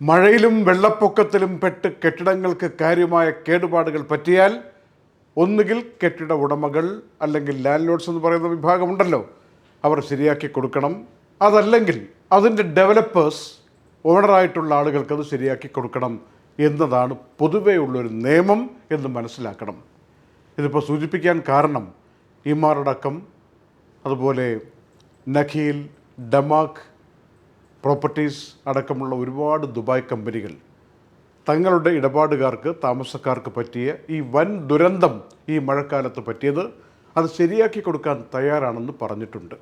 മഴയിലും വെള്ളപ്പൊക്കത്തിലും പെട്ട് കെട്ടിടങ്ങൾക്ക് കാര്യമായ കേടുപാടുകൾ പറ്റിയാൽ ഒന്നുകിൽ കെട്ടിട ഉടമകൾ അല്ലെങ്കിൽ ലാൻഡ് ലോഡ്സ് എന്ന് പറയുന്ന വിഭാഗമുണ്ടല്ലോ അവർ ശരിയാക്കി കൊടുക്കണം. അതല്ലെങ്കിൽ അതിന്റെ ഡെവലപ്പേഴ്സ് ഓണറായിട്ടുള്ള ആളുകൾക്ക് അത് ശരിയാക്കി കൊടുക്കണം എന്നതാണ് പൊതുവേ ഉള്ളൊരു നിയമം എന്ന് മനസ്സിലാക്കണം. ഇതിപ്പോൾ സൂചിപ്പിക്കാൻ കാരണം ഇമാറടക്കം അതുപോലെ നഖീൽ ഡമാക് പ്രോപ്പർട്ടീസ് അടക്കമുള്ള ഒരുപാട് ദുബായ് കമ്പനികൾ തങ്ങളുടെ ഇടപാടുകാർക്ക് താമസക്കാർക്ക് പറ്റിയ ഈ വൻ ദുരന്തം ഈ മഴക്കാലത്ത് പറ്റിയത് അത് ശരിയാക്കി കൊടുക്കാൻ തയ്യാറാണെന്ന് പറഞ്ഞിട്ടുണ്ട്.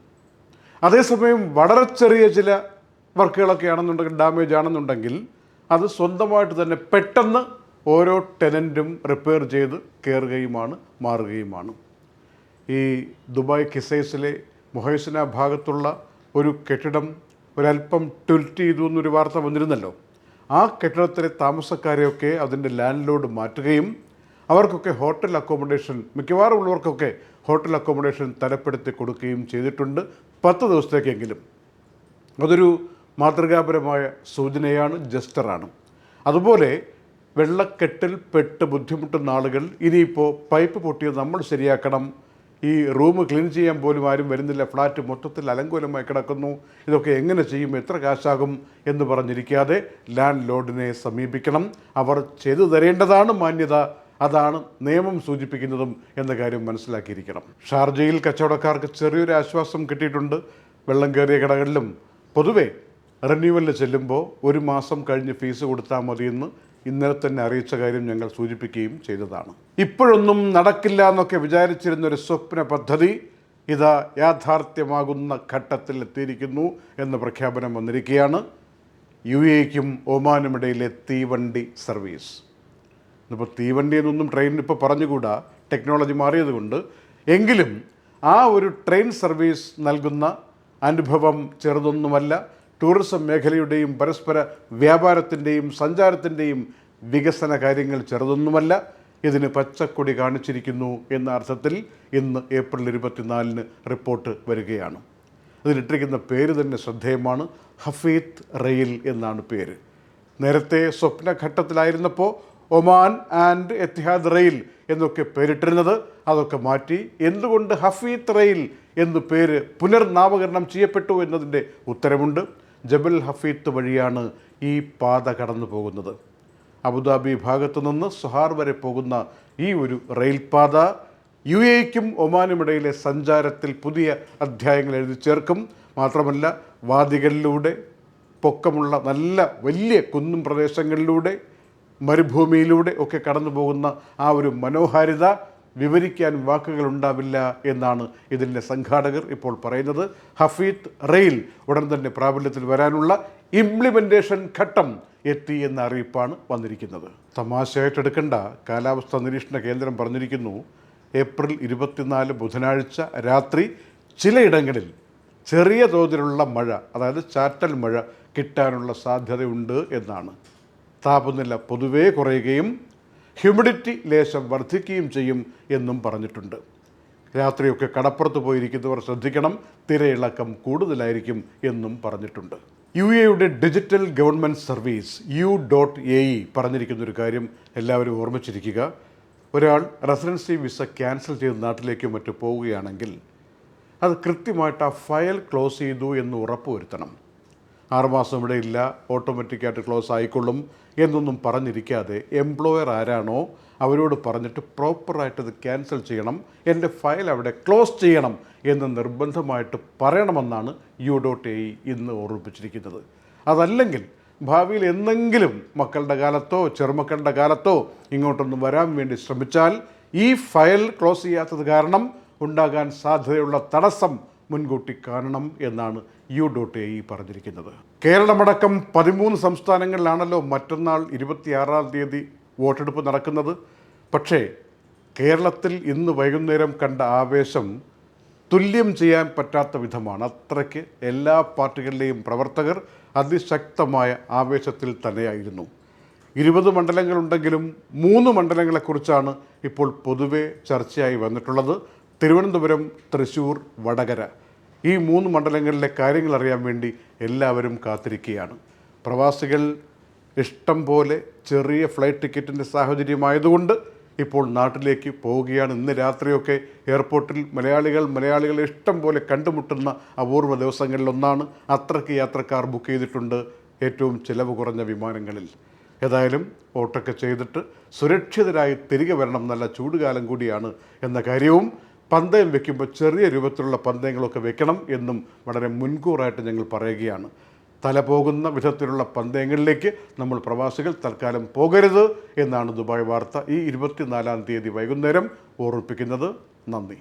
അതേസമയം വളരെ ചെറിയ ചില വർക്കുകളൊക്കെ ആണെന്നുണ്ടെങ്കിൽ ഡാമേജ് ആണെന്നുണ്ടെങ്കിൽ അത് സ്വന്തമായിട്ട് തന്നെ പെട്ടെന്ന് ഓരോ ടെനന്റും റിപ്പയർ ചെയ്ത് കയറുകയുമാണ് മാറുകയുമാണ്. ഈ ദുബായ് കിസൈസിലെ മൊഹൈസിന ഭാഗത്തുള്ള ഒരു കെട്ടിടം ഒരല്പം ട്വിൽറ്റ് ചെയ്തു എന്നൊരു വാർത്ത വന്നിരുന്നല്ലോ. ആ കെട്ടിടത്തിലെ താമസക്കാരെയൊക്കെ അതിന്റെ ലാൻഡ് ലോഡ് മാറ്റുകയും അവർക്കൊക്കെ ഹോട്ടൽ അക്കോമഡേഷൻ മിക്കവാറും ഉള്ളവർക്കൊക്കെ ഹോട്ടൽ അക്കോമഡേഷൻ തരപ്പെടുത്തി കൊടുക്കുകയും ചെയ്തിട്ടുണ്ട് പത്ത് ദിവസത്തേക്കെങ്കിലും. അതൊരു മാതൃകാപരമായ സൂചനയാണ് ജസ്റ്ററാണ്. അതുപോലെ വെള്ളക്കെട്ടിൽ പെട്ട് ബുദ്ധിമുട്ടുന്ന ആളുകൾ ഇനിയിപ്പോൾ പൈപ്പ് പൊട്ടിയത് നമ്മൾ ശരിയാക്കണം ഈ റൂം ക്ലീൻ ചെയ്യാൻ പോലും ആരും വരുന്നില്ല. ഫ്ലാറ്റ് മൊത്തത്തിൽ അലങ്കോലമായി കിടക്കുന്നു. ഇതൊക്കെ എങ്ങനെ ചെയ്യും? എത്ര കാശാകും എന്ന് പറഞ്ഞിരിക്കാതെ ലാൻഡ് ലോഡിനെ സമീപിക്കണം. അവർ ചെയ്തു തരേണ്ടതാണ് മാന്യത. അതാണ് നിയമം സൂചിപ്പിക്കുന്നതും എന്ന കാര്യം മനസ്സിലാക്കിയിരിക്കണം. ഷാർജയിൽ കച്ചവടക്കാർക്ക് ചെറിയൊരു ആശ്വാസം കിട്ടിയിട്ടുണ്ട്. വെള്ളം കയറിയ കടകളിലും പൊതുവേ റിന്യൂവലിൽ ചെല്ലുമ്പോൾ ഒരു മാസം കഴിഞ്ഞ് ഫീസ് കൊടുത്താൽ മതിയെന്ന് ഇന്നലെ തന്നെ അറിയിച്ച കാര്യം ഞങ്ങൾ സൂചിപ്പിക്കുകയും ചെയ്തതാണ്. ഇപ്പോഴൊന്നും നടക്കില്ല എന്നൊക്കെ വിചാരിച്ചിരുന്ന ഒരു സ്വപ്ന പദ്ധതി ഇത് യാഥാർത്ഥ്യമാകുന്ന ഘട്ടത്തിൽ എത്തിയിരിക്കുന്നു എന്ന പ്രഖ്യാപനം വന്നിരിക്കുകയാണ്. യു എക്കും ഒമാനുമിടയിലെ തീവണ്ടി സർവീസ്. ഇന്നിപ്പോൾ തീവണ്ടി എന്നൊന്നും ട്രെയിൻ ഇപ്പോൾ പറഞ്ഞുകൂടാ. ടെക്നോളജി മാറിയതുകൊണ്ട്. എങ്കിലും ആ ഒരു ട്രെയിൻ സർവീസ് നൽകുന്ന അനുഭവം ചെറുതൊന്നുമല്ല. ടൂറിസം മേഖലയുടെയും പരസ്പര വ്യാപാരത്തിന്റെയും സഞ്ചാരത്തിന്റെയും വികസന കാര്യങ്ങൾ ചെറുതൊന്നുമല്ല ഇതിന് പച്ചക്കൊടി കാണിച്ചിരിക്കുന്നു എന്ന അർത്ഥത്തിൽ ഇന്ന് ഏപ്രിൽ ഇരുപത്തിനാലിന് റിപ്പോർട്ട് വരികയാണ്. അതിലിട്ടിരിക്കുന്ന പേര് തന്നെ ശ്രദ്ധേയമാണ് ഹഫീത്ത് റെയിൽ എന്നാണ് പേര്. നേരത്തെ സ്വപ്നഘട്ടത്തിലായിരുന്നപ്പോൾ ഒമാൻ ആൻഡ് എത്തിഹാദ് റെയിൽ എന്നൊക്കെ പേരിട്ടിരുന്നത് അതൊക്കെ മാറ്റി എന്തുകൊണ്ട് ഹഫീത്ത് റെയിൽ എന്ന് പേര് പുനർനാമകരണം ചെയ്യപ്പെട്ടു എന്നതിന്റെ ഉത്തരമുണ്ട്. ജബൽ ഹഫീത്ത് വഴിയാണ് ഈ പാത കടന്നു പോകുന്നത്. അബുദാബി ഭാഗത്തു നിന്ന് സുഹാർ വരെ പോകുന്ന ഈ ഒരു റെയിൽപാത യു എക്കും ഒമാനുമിടയിലെ സഞ്ചാരത്തിൽ പുതിയ അധ്യായങ്ങൾ എഴുതി ചേർക്കും. മാത്രമല്ല വാദികളിലൂടെ പൊക്കമുള്ള നല്ല വലിയ കുന്നും പ്രദേശങ്ങളിലൂടെ മരുഭൂമിയിലൂടെ ഒക്കെ കടന്നു പോകുന്ന ആ ഒരു മനോഹാരിത വിവരിക്കാൻ വാക്കുകൾ ഉണ്ടാവില്ല എന്നാണ് ഇതിന്റെ സംഘാടകർ ഇപ്പോൾ പറയുന്നത്. ഹഫീത്ത് റെയിൽ ഉടൻ തന്നെ പ്രാബല്യത്തിൽ വരാനുള്ള ഇംപ്ലിമെന്റേഷൻ ഘട്ടം എത്തി എന്ന അറിയിപ്പാണ് വന്നിരിക്കുന്നത്. തമാശയായിട്ടെടുക്കേണ്ട കാലാവസ്ഥാ നിരീക്ഷണ കേന്ദ്രം പറഞ്ഞിരിക്കുന്നു ഏപ്രിൽ ഇരുപത്തിനാല് ബുധനാഴ്ച രാത്രി ചിലയിടങ്ങളിൽ ചെറിയ തോതിലുള്ള മഴ അതായത് ചാറ്റൽ മഴ കിട്ടാനുള്ള സാധ്യതയുണ്ട് എന്നാണ്. താപനില പൊതുവേ കുറയുകയും ഹ്യൂമിഡിറ്റി ലേശം വർദ്ധിക്കുകയും ചെയ്യും എന്നും പറഞ്ഞിട്ടുണ്ട്. രാത്രിയൊക്കെ കടപ്പുറത്ത് പോയിരിക്കുന്നവർ ശ്രദ്ധിക്കണം തിരയിളക്കം കൂടുതലായിരിക്കും എന്നും പറഞ്ഞിട്ടുണ്ട്. യു എയുടെ digital government service U dot A E പറഞ്ഞിരിക്കുന്ന ഒരു കാര്യം എല്ലാവരും ഓർമ്മിച്ചിരിക്കുക. ഒരാൾ റെസിഡൻസി വിസ ക്യാൻസൽ ചെയ്ത് നാട്ടിലേക്ക് മറ്റു പോവുകയാണെങ്കിൽ അത് കൃത്യമായിട്ട് ആ ഫയൽ ക്ലോസ് ചെയ്തു എന്ന് ഉറപ്പുവരുത്തണം. ആറുമാസം ഇവിടെ ഇല്ല. ഓട്ടോമാറ്റിക്കായിട്ട് ക്ലോസ് ആയിക്കൊള്ളും എന്നൊന്നും പറഞ്ഞിരിക്കാതെ എംപ്ലോയർ ആരാണോ അവരോട് പറഞ്ഞിട്ട് പ്രോപ്പറായിട്ട് ഇത് ക്യാൻസൽ ചെയ്യണം. എന്റെ ഫയൽ അവിടെ ക്ലോസ് ചെയ്യണം എന്ന് നിർബന്ധമായിട്ട് പറയണമെന്നാണ് യു ഡോട്ട് എ ഇന്ന് ഓർമ്മിപ്പിച്ചിരിക്കുന്നത്. അതല്ലെങ്കിൽ ഭാവിയിൽ എന്തെങ്കിലും മക്കളുടെ കാലത്തോ ചെറുമക്കളുടെ കാലത്തോ ഇങ്ങോട്ടൊന്നും വരാൻ വേണ്ടി ശ്രമിച്ചാൽ ഈ ഫയൽ ക്ലോസ് ചെയ്യാത്തത് കാരണം ഉണ്ടാകാൻ സാധ്യതയുള്ള തടസ്സം മുൻകൂട്ടി കാണണം എന്നാണ് യു ഡോട്ട് എ പറഞ്ഞിരിക്കുന്നത്. കേരളമടക്കം പതിമൂന്ന് സംസ്ഥാനങ്ങളിലാണല്ലോ മറ്റന്നാൾ ഇരുപത്തിയാറാം തീയതി വോട്ടെടുപ്പ് നടക്കുന്നത്. പക്ഷേ കേരളത്തിൽ ഇന്ന് വൈകുന്നേരം കണ്ട ആവേശം തുല്യം ചെയ്യാൻ പറ്റാത്ത വിധമാണ്. അത്രയ്ക്ക് എല്ലാ പാർട്ടികളിലെയും പ്രവർത്തകർ അതിശക്തമായ ആവേശത്തിൽ തന്നെയായിരുന്നു. ഇരുപത് മണ്ഡലങ്ങളുണ്ടെങ്കിലും മൂന്ന് മണ്ഡലങ്ങളെക്കുറിച്ചാണ് ഇപ്പോൾ പൊതുവെ ചർച്ചയായി വന്നിട്ടുള്ളത്. തിരുവനന്തപുരം തൃശ്ശൂർ വടകര ഈ മൂന്ന് മണ്ഡലങ്ങളിലെ കാര്യങ്ങൾ അറിയാൻ വേണ്ടി എല്ലാവരും കാത്തിരിക്കുകയാണ്. പ്രവാസികൾ ഇഷ്ടം പോലെ ചെറിയ ഫ്ലൈറ്റ് ടിക്കറ്റിന്റെ സാഹചര്യമായതുകൊണ്ട് ഇപ്പോൾ നാട്ടിലേക്ക് പോവുകയാണ്. ഇന്ന് രാത്രിയൊക്കെ എയർപോർട്ടിൽ മലയാളികൾ മലയാളികളെ ഇഷ്ടം പോലെ കണ്ടുമുട്ടുന്ന അപൂർവ ദിവസങ്ങളിലൊന്നാണ് അത്രയ്ക്ക് യാത്രക്കാർ ബുക്ക് ചെയ്തിട്ടുണ്ട് ഏറ്റവും ചിലവ് കുറഞ്ഞ വിമാനങ്ങളിൽ. ഏതായാലും ഓട്ടൊക്കെ ചെയ്തിട്ട് സുരക്ഷിതരായി തിരികെ വരണം. നല്ല ചൂടുകാലം കൂടിയാണ് എന്ന കാര്യവും പന്തയം വെക്കുമ്പോൾ ചെറിയ രൂപത്തിലുള്ള പന്തയങ്ങളൊക്കെ വെക്കണം എന്നും വളരെ മുൻകൂറായിട്ട് ഞങ്ങൾ പറയുകയാണ്. തല പോകുന്ന വിധത്തിലുള്ള പന്തയങ്ങളിലേക്ക് നമ്മൾ പ്രവാസികൾ തൽക്കാലം പോകരുത് എന്നാണ് ദുബായ് വാർത്ത ഈ ഇരുപത്തിനാലാം തീയതി വൈകുന്നേരം ഓർമ്മിപ്പിക്കുന്നത്. നന്ദി.